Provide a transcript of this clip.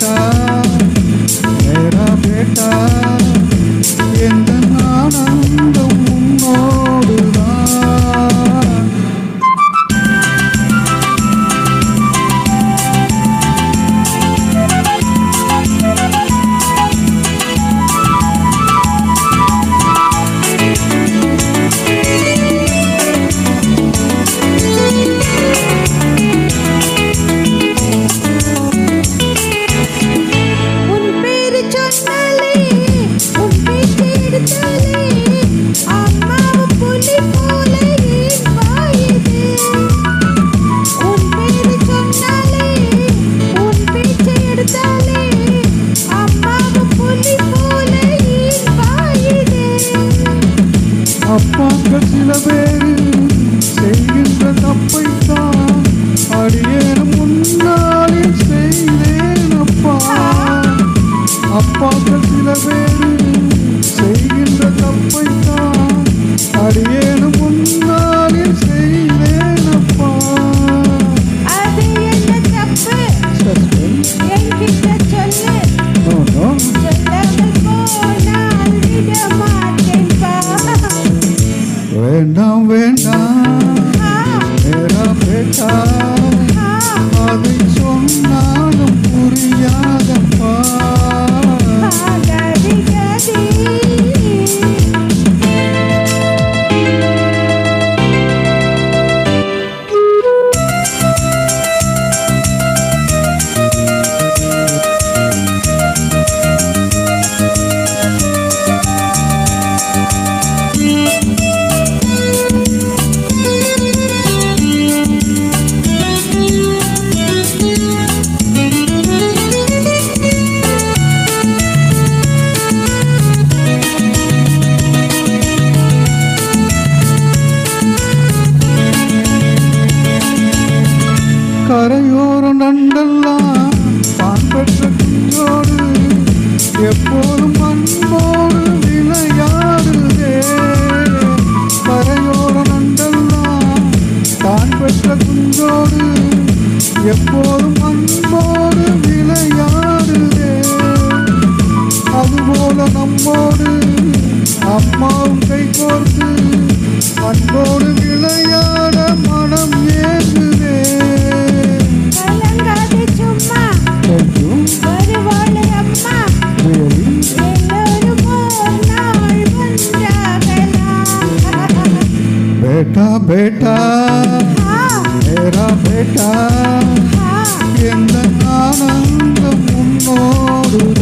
Santa. பார்க்க சில பேர் செய்கின்ற தப்பைத்தான் அடியேனும் முன்னா எப்போதும் அன்போடு விளையாடுதே அதுபோல நம்மோடு அம்மாவும் கை கோர்த்து அன்போடு விளையாட மனம் ஏங்குதே கலங்காது சும்மா கொஞ்சம் வருவாளே அம்மா really எல்லோரும் ஒரு நாள் ஒன்றாகலாம் बेटा बेटा मेरा बेटा எந்த ஆனந்தம் உன்னோடுதான்